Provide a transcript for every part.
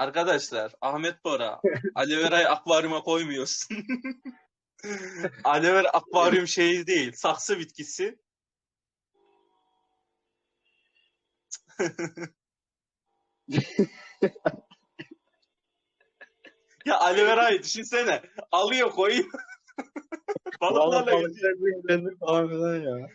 Arkadaşlar Ahmet Bora aloe vera'yı akvaryuma koymuyorsun. aloe vera akvaryum şeyi değil. Saksı bitkisi. ya aloe vera'yı düşünsene. Alıyor koyuyor. Balıklarla yüzüyor. falan filan ya.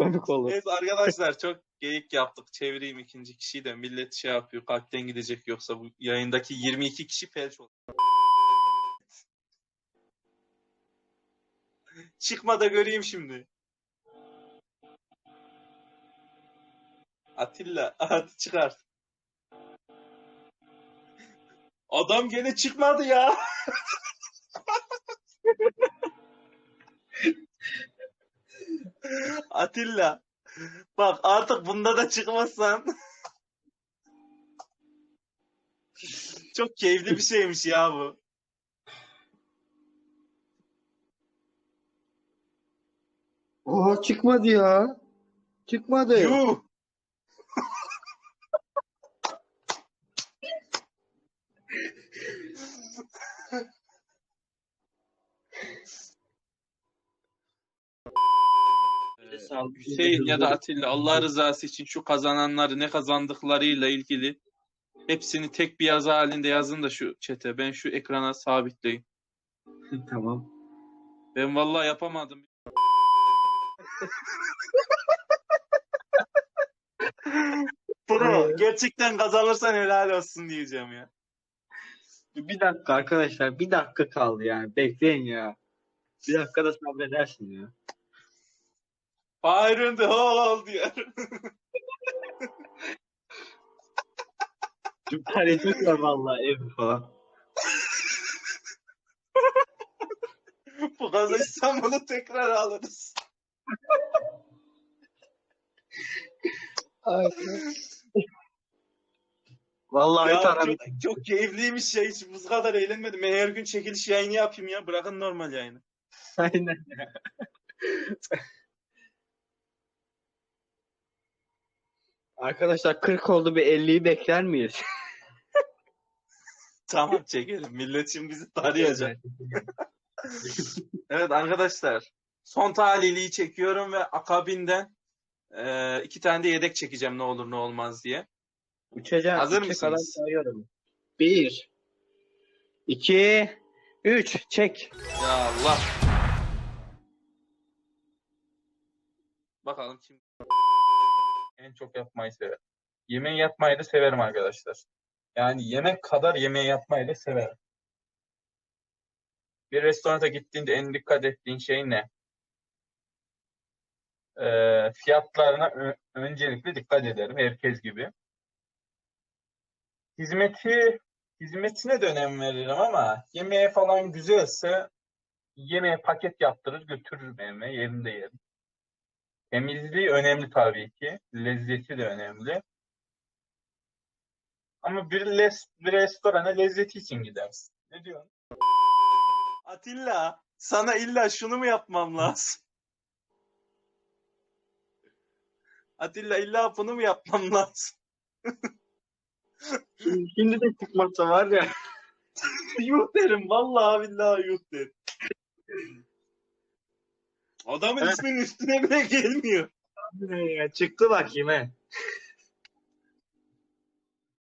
Komik olur. Neyse arkadaşlar çok geyik yaptık. Çevireyim ikinci kişiyi de millet şey yapıyor. Kalpten gidecek yoksa bu yayındaki 22 kişi felç olur. Çıkma da göreyim şimdi. Atilla hadi çıkar. Adam gene çıkmadı ya. Atilla. Bak artık bunda da çıkmazsan. Çok keyifli bir şeymiş ya bu. Oha çıkmadı ya. Çıkmadı. Yuh. Hüseyin ya da Atilla Allah rızası için şu kazananları ne kazandıklarıyla ilgili hepsini tek bir yazı halinde yazın da şu çete. Ben şu ekrana sabitleyeyim. tamam. Ben vallahi yapamadım. Bro gerçekten kazanırsan helal olsun diyeceğim ya. Bir dakika arkadaşlar. Bir dakika kaldı yani. Bekleyin ya. Bir dakika da sabredersin ya. Fire in the hole diyor. Cüphaletimiz var vallahi ev falan. Bu kazanırsam bunu tekrar alırız. Vallahi Ya taram. çok, çok keyifliymiş şey. Hiç bu kadar eğlenmedim. Ben her gün çekiliş yayını yapayım ya. Bırakın normal yayını. Aynen. Arkadaşlar 40 oldu bir 50'yi bekler miyiz? Tamam çekelim. Millet şimdi bizi tarayacak. Evet arkadaşlar. Son tahliliyi çekiyorum ve akabinden e, iki tane de yedek çekeceğim ne olur ne olmaz diye. Uçacağım. Hazır mısınız? sayıyorum. 1 2 3 çek. Ya Allah. Bakalım kim en çok yapmayı sever. Yemeği yapmayı da severim arkadaşlar. Yani yemek kadar yemeği yapmayı da severim. Bir restoranta gittiğinde en dikkat ettiğin şey ne? Ee, fiyatlarına öncelikle dikkat ederim herkes gibi. Hizmeti hizmetine de önem veririm ama yemeğe falan güzelse yemeğe paket yaptırır götürürüm evime yerinde yerim. Temizliği önemli tabii ki. Lezzeti de önemli. Ama bir, les, bir restorana lezzeti için gidersin. Ne diyorsun? Atilla, sana illa şunu mu yapmam lazım? Atilla illa bunu mu yapmam lazım? Şimdi de çıkmazsa var ya. yuh derim. Vallahi billahi yuh derim. Adamın isminin üstüne bile gelmiyor. ya çıktı bakayım he.